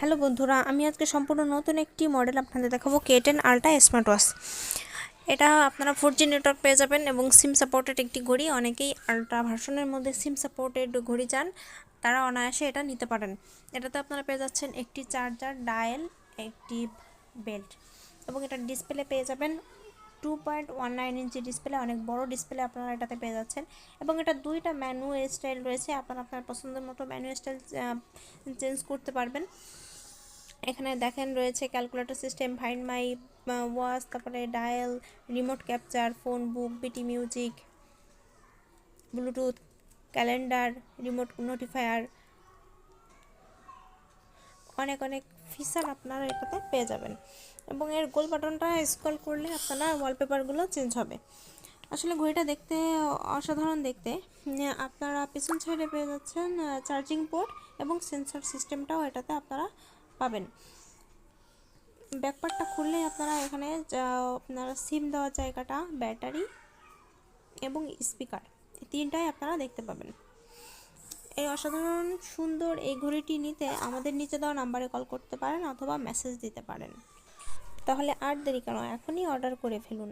Hello বন্ধুরা, আমি আজকে সম্পূর্ণ নতুন একটি মডেল আপনাদের দেখাবো K ten ultra smart watch এটা আপনারা ফোর জি নেটওয়ার্ক পেয়ে যাবেন এবং সিম সাপোর্টেড একটি ঘড়ি। অনেকেই আলট্রা ভার্সনের মধ্যে সিম সাপোর্টেড ঘড়ি চান, তারা অনায়াসে এটা নিতে পারেন। এটাতে আপনারা পেয়ে যাচ্ছেন একটি চার্জার ডায়াল একটি বেল্ট এবং এটা ডিসপ্লে পেয়ে যাবেন two point one nine inch display অনেক বড় ডিসপ্লে আপনারা এটাতে পেয়ে যাচ্ছেন। এবং এটা দুইটা ম্যানু স্টাইল রয়েছে, আপনারা আপনার পছন্দের মতো ম্যানু স্টাইল চেঞ্জ করতে পারবেন। এখানে দেখেন রয়েছে calculator system find my watch তারপরে dial remote capture phone book BT music Bluetooth calendar remote notifier অনেক অনেক ফিচার আপনারা এটাতে পেয়ে যাবেন। এবং এর গোল বাটনটা স্ক্রল করলে আপনারা ওয়ালপেপারগুলো চেঞ্জ হবে। আসলে ঘড়িটা দেখতে অসাধারণ দেখতে। আপনারা পিছন সাইডে পেয়ে যাচ্ছেন চার্জিং পোর্ট এবং সেন্সর সিস্টেমটাও এটাতে আপনারা পাবেন। ব্যাকপার্টটা খুললেই আপনারা এখানে আপনারা সিম দেওয়ার জায়গাটা, ব্যাটারি এবং স্পিকার তিনটাই আপনারা দেখতে পাবেন। এই অসাধারণ সুন্দর এই ঘড়িটি নিতে আমাদের নিচে দেওয়া নাম্বারে কল করতে পারেন অথবা মেসেজ দিতে পারেন। তাহলে আর দেরি কেন, এখনই অর্ডার করে ফেলুন।